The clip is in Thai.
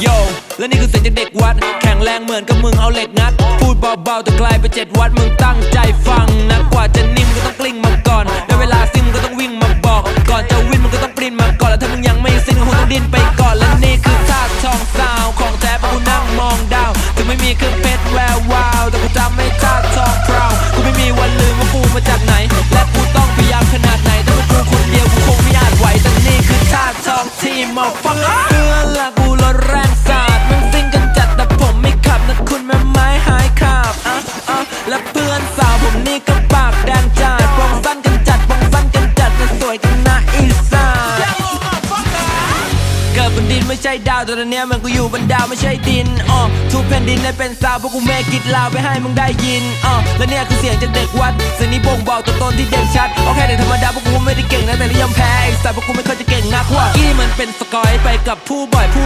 โยและนี่คือเสียงจากเด็กวัด แข็งแรงเหมือนกับมึงเอาเหล็กงัด พูดเบาๆแต่ไกลไปเจ็ดวัดมึงตั้งใจฟังนะกว่าจะนิ่มก็ต้องกลิ้งมาก่อนในเวลาซิมงก็ต้องวิ่งมาบอก ก่อนจะวิ่งมึงก็ต้องปรินมาก่อน แล้วถ้ามึงยังไม่สิ้นก็คงต้องดิ้นไปก่อนและนี่คือท่าทองซาวของแท้เพราะกูนั่งมองดาวถึงไม่มีเครื่องเพชรแวววาวแต่กูจำไม่ท่าทองพราวกูไม่มีวันลืมว่ากูมาจากไหน และกูต้องพยายามขนาดไหนถ้าเป็นกูคนเดียวกูคงไม่อาจไหวแต่นี่คือท่าทองที่มาฟัง เกิดบนดินไม่ใช่ดาวแต่ตอนเนี้ยมันกูอยู่บนดาวไม่ใช่ดินอ๋อทุกแผ่นดินได้เป็นสาวเพราะกูแม่กิดลาวไปให้มึงได้ยินอ๋อและเนี่ยคือเสียงจากเด็กวัดเสียงนี้บ่งบอกตัวตนที่เด่นชัดโอเคเด็กธรรมดาเพราะกูไม่ได้เก่งนะแต่นิยมแพ้ไอ้สัตว์เพราะกูไม่เคยจะเก่งนักว่ากี้มันเป็นสกอยไปกับผู้บ่อยผู้